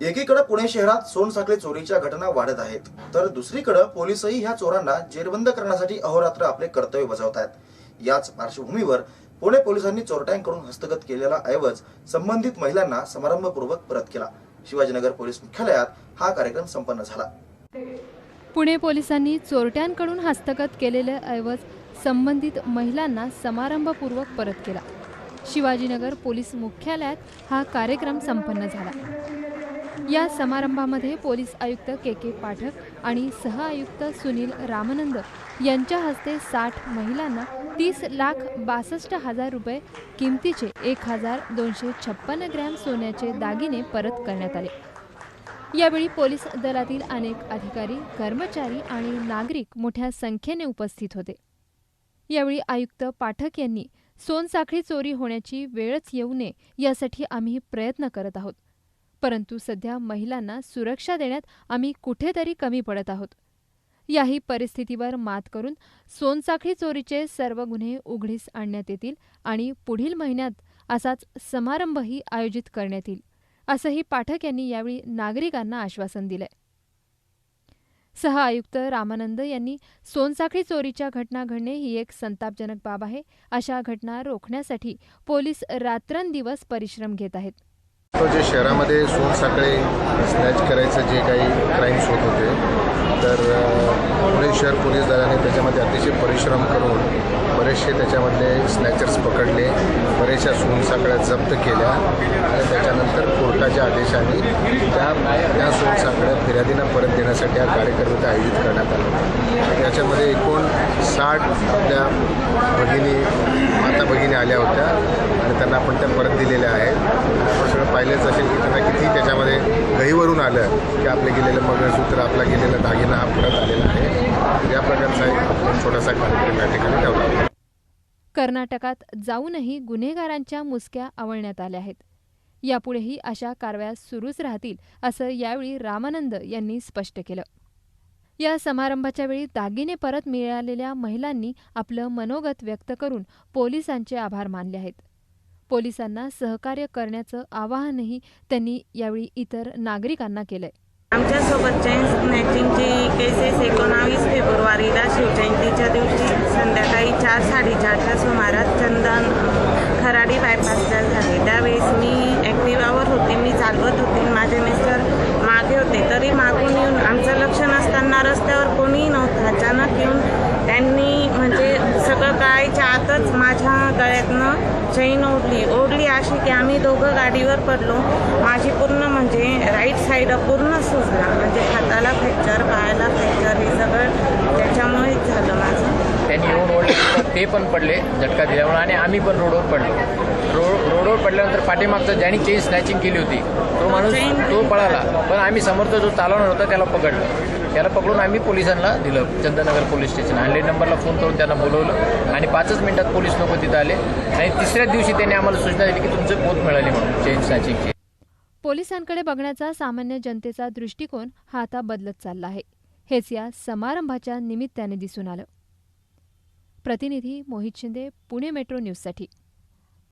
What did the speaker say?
एकीकडे पुणे शहरात सोनसाखळी चोरीच्या घटना वाढत आहेत तर दुसरीकडे पोलिसही ह्या चोरांना जेरबंद करण्यासाठी अहोरात्र आपले कर्तव्य बजावत आहेत याच पार्श्वभूमीवर पुणे पोलिसांनी चोरट्यांकडून हस्तगत केलेला ऐवज संबंधित महिलांना समारंभपूर्वक परत केला. शिवाजीनगर पोलीस मुख्यालयात हा कार्यक्रम संपन्न झाला. पुणे पोलिसांनी चोरट्यांकडून हस्तगत केलेले ऐवज संबंधित महिलांना समारंभपूर्वक परत केला. शिवाजीनगर पोलीस मुख्यालयात हा कार्यक्रम संपन्न झाला. या समारंभामध्ये पोलीस आयुक्त के के पाठक आणि सहआयुक्त सुनील रामानंद यांच्या हस्ते साठ महिलांना तीस लाख बासष्ट हजार रुपये किमतीचे एक हजार दोनशे छप्पन्न ग्रॅम सोन्याचे दागिने परत करण्यात आले. यावेळी पोलीस दलातील अनेक अधिकारी कर्मचारी आणि नागरिक मोठ्या संख्येने उपस्थित होते. यावेळी आयुक्त पाठक यांनी सोनसाखळी चोरी होण्याची वेळच येऊ नये यासाठी आम्ही प्रयत्न करत आहोत. परंतु सध्या महिलांना सुरक्षा देण्यात आम्ही कुठेतरी कमी पडत आहोत. याही परिस्थितीवर मात करून सोनसाखळी चोरीचे सर्व गुन्हे उघडीस आणण्यात येतील आणि पुढील महिन्यात असाच समारंभही आयोजित करण्यात येईल असंही पाठक यांनी यावेळी नागरिकांना आश्वासन दिलंय. सह आयुक्त रामानंद यांनी सोनसाखळी चोरीच्या घटना घडणे ही एक संतापजनक बाब आहे अशा घटना रोखण्यासाठी पोलीस रात्रंदिवस परिश्रम घेत आहेत. जे शहरामध्ये सोनसाखळे स्नॅच करायचं जे काही क्राईम्स होत होते तर पुणे शहर पोलीस दलाने त्याच्यामध्ये अतिशय परिश्रम करून बरेचसे त्याच्यामधले स्नॅचर्स पकडले बरेचशा सोनसाखळ्या जप्त केल्या आणि त्याच्यानंतर कोर्टाच्या आदेशाने त्या त्या सोनसाखळ्या फिर्यादींना परत देण्यासाठी हा कार्यक्रम आयोजित करण्यात आला. त्याच्यामध्ये एकूण साठ आपल्या भगिनी माता भगिनी आल्या होत्या आणि त्यांना आपण त्या परत दिलेल्या आहेत. आपण सगळं पाहिलेच असेल की त्यांना किती त्याच्यामध्ये गहीवरून आलं की आपलं गेलेलं मंगळसूत्र आपला गेलेला दागिना हा परत आलेला आहे. या प्रकारचा एक छोटासा कार्यक्रम या ठिकाणी ठेवला होता. कर्नाटकात जाऊनही गुन्हेगारांच्या मुसक्या आवळण्यात आल्या आहेत. यापुढेही अशा कारवाया सुरूच राहतील असं यावेळी रामानंद यांनी स्पष्ट केलं. या समारंभाच्या वेळी दागिने परत मिळालेल्या महिलांनी आपलं मनोगत व्यक्त करून पोलिसांचे आभार मानले आहेत. पोलिसांना सहकार्य करण्याचं आवाहनही त्यांनी यावेळी इतर नागरिकांना केलंय. आमच्यासोबत चेन स्नॅचिंगची केसेस एकोणावीस फेब्रुवारीला शिवजयंतीच्या दिवशी संध्याकाळी चार साडेचारच्या सुमारास चंदन खराडी बायपासला झाले. त्या सगळं कळायच्या आतच माझ्या गळ्यातनं चैन ओढली. ओढली अशी की आम्ही दोघं गाडीवर पडलो. माझी पूर्ण म्हणजे राईट साईड पूर्ण सुजला. म्हणजे हाताला फ्रॅक्चर पायाला फ्रॅक्चर हे सगळं त्याच्यामुळेच झालं माझं. त्यांनी येऊन ओढले ते पण पडले झटका दिल्यामुळे आणि आम्ही पण रोडवर पडलो. रोड रोडवर पडल्यानंतर पाठीमागचं ज्याने चेन स्नॅचिंग केली होती तो माणूस तो पळाला. पण आम्ही समोरचा जो चालवणार होता त्याला पकडलं. त्याला पकडून आम्ही पोलिसांना दिलं. चंदनगर पोलीस स्टेशन हंड्रेड नंबरला फोन करून त्यांना बोलवलं आणि पाचच मिनिटात पोलीस लोक तिथं आले. आणि तिसऱ्या दिवशी त्यांनी आम्हाला सूचना दिली की तुमचं पोत मिळाली म्हणून चेन स्नॅचिंगची. पोलिसांकडे बघण्याचा सामान्य जनतेचा दृष्टिकोन हा आता बदलत चालला आहे. हेच या समारंभाच्या निमित्ताने दिसून आलं. प्रतिनिधी मोहित शिंदे पुणे मेट्रो न्यूजसाठी.